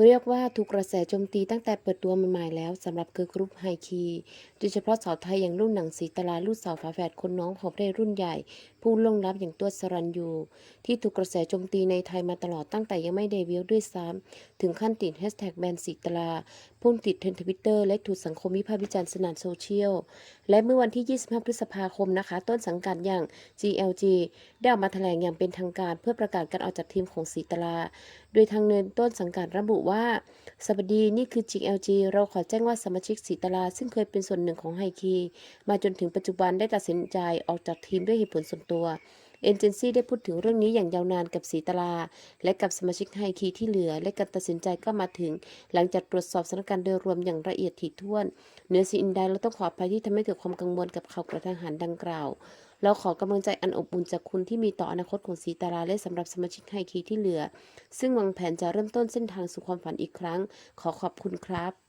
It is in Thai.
เรียกว่าถูกกระแสโจมตีตั้งแต่เปิดตัวใหม่ๆแล้วสำหรับเกิร์ลกรุ๊ปไฮคีโดยเฉพาะสาวไทยอย่างรุ่นหนังสีตลาลูกสาวฝาแฝดคนน้องของประรุ่นใหญ่ ผู้ล่วงลับอย่างตัวสรัญยูที่ถูกกระแสโจมตีในไทยมาตลอดตั้งแต่ยังไม่เดบิวต์ด้วยซ้ำถึงขั้นติดแฮชแท็กแบนสีตลาพุ่งติดเทรนด์ทวิตเตอร์และถูกสังคมวิพากษ์วิจารณ์สนั่นโซเชียลและเมื่อวันที่ 25 พฤษภาคมนะคะ ต้นสังกัดอย่าง GLG ได้ออกมาแถลงอย่างเป็นทางการเพื่อประกาศการออกจากทีมของสีตลา โดยทางเนินต้นสังกัดระบุว่าสวัสดีนี่คือ GLG เราขอแจ้งว่าสมาชิกสีตลา ซึ่งเคยเป็นส่วนหนึ่งของไฮคีมาจนถึงปัจจุบันได้ตัดสินใจออกจากทีมด้วยเหตุผลส่วนตัว เอเจนซี่ได้พูดถึงเรื่องนี้อย่างยาวนานกับสีตลา และกับสมาชิกไฮคีที่เหลือ และการตัดสินใจก็มาถึง หลังจากตรวจสอบสถานการณ์โดยรวมอย่างละเอียดถี่ถ้วนเนื้อสิ่งอื่นใดเราต้องขออภัยที่ทำให้เกิดความกังวลกับข่าวกระทังหันดังกล่าวเราขอกำลังใจอันอบอุ่นจากคุณที่มีต่ออนาคตของสีตาราและสำหรับสมาชิกไฮคีที่เหลือ ซึ่งวางแผนจะเริ่มต้นเส้นทางสู่ความฝันอีกครั้ง ขอขอบคุณครับ